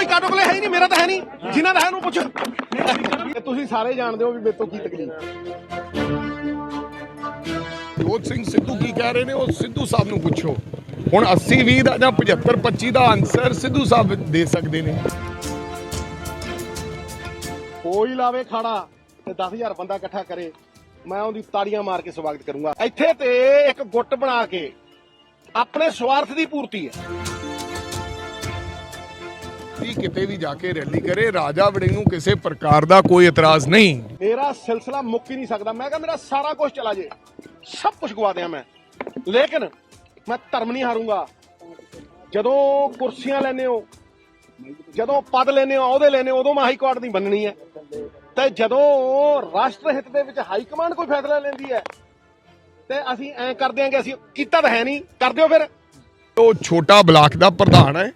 ਕੋਈ ਕਾਟੋ ਕੋਲੇ ਹੈ ਹੀ ਨਹੀਂ ਮੇਰਾ ਤਾਂ ਹੈ ਨਹੀਂ ਜਿਨ੍ਹਾਂ ਦਾ ਹੈ ਉਹਨੂੰ ਪੁੱਛੋ। ਤੁਸੀਂ ਸਾਰੇ ਜਾਣਦੇ ਹੋ ਵੀ ਮੇਰੇ ਤੋਂ ਕੀ ਤਕਲੀਫ ਜੋਤ ਸਿੰਘ ਸਿੱਧੂ ਕੀ ਕਹਿ ਰਹੇ ਨੇ ਉਹ ਸਿੱਧੂ ਸਾਹਿਬ ਨੂੰ ਪੁੱਛੋ। ਹੁਣ 80 20 ਦਾ ਜਾਂ 75 25 ਦਾ ਆਨਸਰ ਸਿੱਧੂ ਸਾਹਿਬ ਦੇ ਸਕਦੇ ਨੇ। ਕੋਈ ਲਾਵੇ ਖਾੜਾ ਤੇ 10000 ਬੰਦਾ ਇਕੱਠਾ ਕਰੇ ਮੈਂ ਉਹਦੀ ਤਾੜੀਆਂ ਮਾਰ ਕੇ ਸਵਾਗਤ ਕਰੂੰਗਾ। ਇੱਥੇ ਤੇ ਇੱਕ ਗੁੱਟ ਬਣਾ ਕੇ ਆਪਣੇ ਸਵਾਰਥ ਦੀ ਪੂਰਤੀ ਹੈ। ਵੀ ਕਿਤੇ ਵੀ ਜਾ ਕੇ ਰੈਲੀ ਕਰੇ ਰਾਜਾ ਵੜਿੰਗ ਨੂੰ ਕਿਸੇ ਪ੍ਰਕਾਰ ਦਾ ਕੋਈ ਇਤਰਾਜ਼ ਨਹੀਂ। ਮੇਰਾ ਸਿਲਸਿਲਾ ਮੁੱਕ ਹੀ ਨਹੀਂ ਸਕਦਾ। ਮੈਂ ਕਿਹਾ ਮੇਰਾ ਸਾਰਾ ਕੁਝ ਚਲਾ ਜੇ। ਸਭ ਕੁਝ ਗਵਾ ਦਿਆਂ ਮੈਂ। ਲੇਕਿਨ ਮੈਂ ਧਰਮ ਨਹੀਂ ਹਾਰੂੰਗਾ। ਜਦੋਂ ਕੁਰਸੀਆਂ ਲੈਨੇ ਹੋ ਜਦੋਂ ਪਦ ਲੈਨੇ ਹੋ ਅਹੁਦੇ ਲੈਨੇ ਹੋ ਉਦੋਂ ਮੈਂ ਹਾਈ ਕੋਰਟ ਦੀ ਬੰਨਣੀ ਹੈ। ਤੇ ਜਦੋਂ ਰਾਸ਼ਟਰ ਹਿੱਤ ਦੇ ਵਿੱਚ ਹਾਈ ਕਮਾਂਡ ਕੋਈ ਫੈਸਲਾ ਲੈਂਦੀ ਹੈ ਤੇ ਅਸੀਂ ਐਂ ਕਰ ਦਿਆਂਗੇ ਅਸੀਂ ਕੀਤਾ ਤਾਂ ਹੈ ਨਹੀਂ। ਕਰ ਦਿਓ ਫਿਰ? ਉਹ ਛੋਟਾ ਬਲਾਕ ਦਾ ਪ੍ਰਧਾਨ ਹੈ।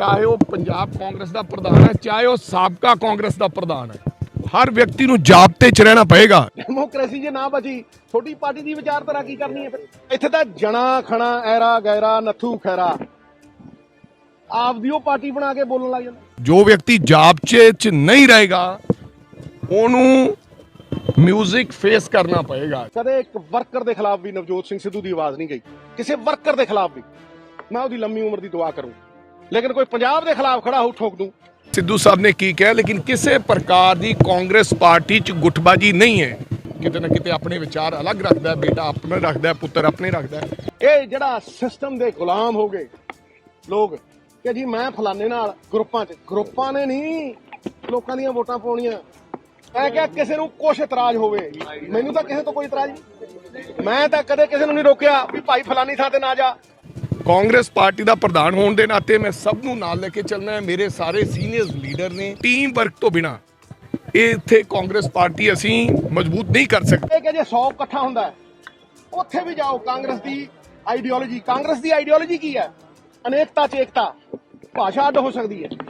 ਚਾਹੇ ਉਹ ਪੰਜਾਬ ਕਾਂਗਰਸ ਦਾ ਪ੍ਰਧਾਨ ਹੈ ਚਾਹੇ ਉਹ ਸਾਬਕਾ ਕਾਂਗਰਸ ਦਾ ਪ੍ਰਧਾਨ ਹੈ। ਹਰ ਵਿਅਕਤੀ ਨੂੰ ਜਾਬਤੇ 'ਚ ਰਹਿਣਾ ਪਏਗਾ। ਡੈਮੋਕ੍ਰੇਸੀ ਜੇ ਨਾ ਬਚੀ ਛੋਟੀ ਪਾਰਟੀ ਦੀ ਵਿਚਾਰਧਾਰਾ ਕੀ ਕਰਨੀ ਹੈ ਫਿਰ? ਇੱਥੇ ਤਾਂ ਜਣਾ ਖਣਾ ਐਰਾ ਗੈਰਾ ਨੱਥੂ ਖੈਰਾ। ਆਪਦੀ ਉਹ ਪਾਰਟੀ ਬਣਾ ਕੇ ਬੋਲਣ ਲੱਗ ਜਾਂਦਾ। ਜੋ ਵਿਅਕਤੀ ਜਾਬਚੇ 'ਚ ਨਹੀਂ ਰਹੇਗਾ ਉਹਨੂੰ 뮤직 ਫੇਸ ਕਰਨਾ ਪਏਗਾ। ਕਦੇ ਇੱਕ ਵਰਕਰ ਦੇ ਖਿਲਾਫ ਵੀ ਨਵਜੋਤ ਸਿੰਘ ਸਿੱਧੂ ਦੀ ਆਵਾਜ਼ ਨਹੀਂ ਗਈ। ਕਿਸੇ ਵਰਕਰ ਦੇ ਖਿਲਾਫ ਵੀ। ਮੈਂ ਉਹਦੀ ਲੰਮੀ ਉਮਰ ਦੀ ਦੁਆ ਕਰੂੰ ਲੇਕਿਨ ਕੋਈ ਪੰਜਾਬ ਦੇ ਖਿਲਾਫ ਖੜਾ ਹੋ ਠੋਕ ਦੂੰ ਸਿੱਧੂ ਸਾਹਿਬ ਨੇ ਕੀ ਕਿਹਾ ਲੇਕਿਨ ਕਿਸੇ ਪ੍ਰਕਾਰ ਦੀ ਕਾਂਗਰਸ ਪਾਰਟੀ 'ਚ ਗੁੱਟਬਾਜੀ ਨਹੀਂ ਹੈ। ਕਿਤੇ ਨਾ ਕਿਤੇ ਆਪਣੇ ਵਿਚਾਰ ਅਲੱਗ ਰੱਖਦਾ ਬੇਟਾ ਆਪਣੇ ਰੱਖਦਾ ਪੁੱਤਰ ਆਪਣੇ ਰੱਖਦਾ ਇਹ ਜਿਹੜਾ ਸਿਸਟਮ ਦੇ ਗੁਲਾਮ ਹੋ ਗਏ ਲੋਕ ਕਿ ਜੀ ਮੈਂ ਫਲਾਣੇ ਨਾਲ ਗਰੁੱਪਾਂ 'ਚ ਗਰੁੱਪਾਂ ਨੇ ਨਹੀਂ ਲੋਕਾਂ ਦੀਆਂ ਵੋਟਾਂ ਪਾਉਣੀਆਂ। ਐ ਕਿ ਕਿਸੇ ਨੂੰ ਕੁਛ ਇਤਰਾਜ਼ ਹੋਵੇ? ਮੈਨੂੰ ਤਾਂ ਕਿਸੇ ਤੋਂ ਕੋਈ ਇਤਰਾਜ਼ ਨਹੀਂ। ਮੈਂ ਤਾਂ ਕਦੇ ਕਿਸੇ ਨੂੰ ਨਹੀਂ ਰੋਕਿਆ ਵੀ ਭਾਈ ਫਲਾਨੀ ਥਾਂ ਤੇ ਨਾ ਜਾ। ਕਾਂਗਰਸ ਪਾਰਟੀ ਦਾ ਪ੍ਰਧਾਨ ਹੋਣ ਦੇ ਨਾਤੇ ਮੈਂ ਸਭ ਨੂੰ ਨਾਲ ਲੈ ਕੇ ਚੱਲਣਾ ਹੈ। ਮੇਰੇ ਸਾਰੇ ਸੀਨੀਅਰ ਲੀਡਰ ਨੇ ਟੀਮ ਵਰਕ ਤੋਂ ਬਿਨਾ ਇਹ ਇੱਥੇ ਕਾਂਗਰਸ ਪਾਰਟੀ ਅਸੀਂ ਮਜ਼ਬੂਤ ਨਹੀਂ ਕਰ ਸਕਦੇ। ਕਿ ਜੇ 100 ਇਕੱਠਾ ਹੁੰਦਾ ਉੱਥੇ ਵੀ ਜਾਓ, ਕਾਂਗਰਸ ਦੀ ਆਈਡੀਓਲੋਜੀ ਕਾਂਗਰਸ ਦੀ ਆਈਡੀਓਲੋਜੀ ਕੀ ਹੈ? ਅਨੇਕਤਾ ਚ ਏਕਤਾ, ਭਾਸ਼ਾ ਅੱਡ ਹੋ ਸਕਦੀ ਹੈ।